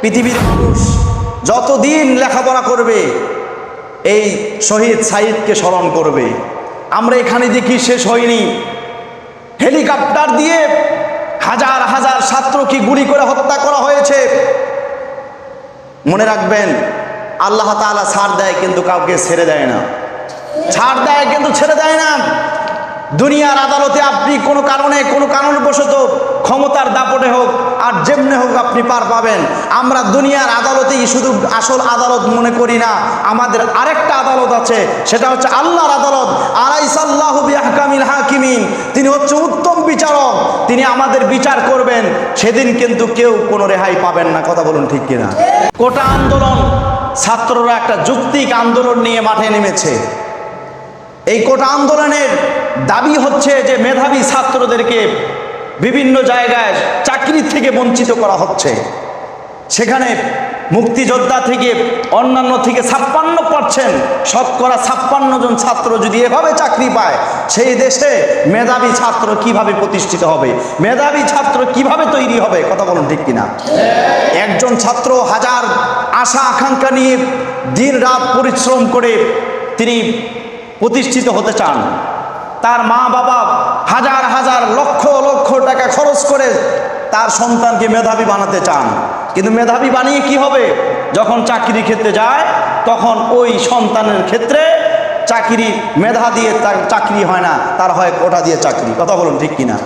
পৃথিবীর মানুষ যতদিন লেখাপড়া করবে, এই শহীদ সাইদকে স্মরণ করবে। আমরা এখানে দেখি শেষ হয়নি। হেলিকপ্টার দিয়ে হাজার হাজার ছাত্রকে গুলি করে হত্যা করা হয়েছে। মনে রাখবেন, আল্লাহ তাআলা ছাড় দেয় কিন্তু কাউকে ছেড়ে দেয় না। ছাড় দেয় কিন্তু ছেড়ে দেয় না। দুনিয়ার আদালতে আপনি কোনো কারণে, কোনো কারণবশত ক্ষমতার দাপটে হোক আর যেমনে হোক আপনি পার পাবেন। আমরা দুনিয়ার আদালতেই শুধু আসল আদালত মনে করি না, আমাদের আরেকটা আদালত আছে, সেটা হচ্ছে আল্লাহর আদালত, আলাইসাল্লাহু বিআহকামিল হাকিমিন। তিনি হচ্ছে উত্তম বিচারক, তিনি আমাদের বিচার করবেন, সেদিন কিন্তু কেউ কোনো রেহাই পাবেন না, কথা বলুন ঠিক কিনা? কোটা আন্দোলন ছাত্ররা একটা যুক্তিক আন্দোলন নিয়ে মাঠে নেমেছে। এই কোটা আন্দোলনের দাবি হচ্ছে যে মেধাবী ছাত্রদেরকে বিভিন্ন জায়গায় চাকরি থেকে বঞ্চিত করা হচ্ছে। সেখানে মুক্তিযোদ্ধা থেকে অন্যান্য থেকে ছাপ্পান্ন পার্সেন্ট, শতকরা ছাপ্পান্ন জন ছাত্র যদি এভাবে চাকরি পায়, সেই দেশে মেধাবী ছাত্র কীভাবে প্রতিষ্ঠিত হবে? মেধাবী ছাত্র কীভাবে তৈরি হবে? কথা বলুন ঠিক কিনা? একজন ছাত্র হাজার আশা আকাঙ্ক্ষা নিয়ে দিন রাত পরিশ্রম করে তিনি প্রতিষ্ঠিত হতে চান। তার মা বাবা হাজার হাজার লক্ষ লক্ষ টাকা খরচ করে তার সন্তানকে মেধাবী বানাতে চান। কিন্তু মেধাবী বানিয়ে কি হবে? যখন চাকরি ক্ষেত্রে যায়, তখন ওই সন্তানের ক্ষেত্রে চাকরি মেধা দিয়ে তার চাকরি হয় না, তার হয় কোটা দিয়ে চাকরি। কথা বলুন ঠিক কিনা?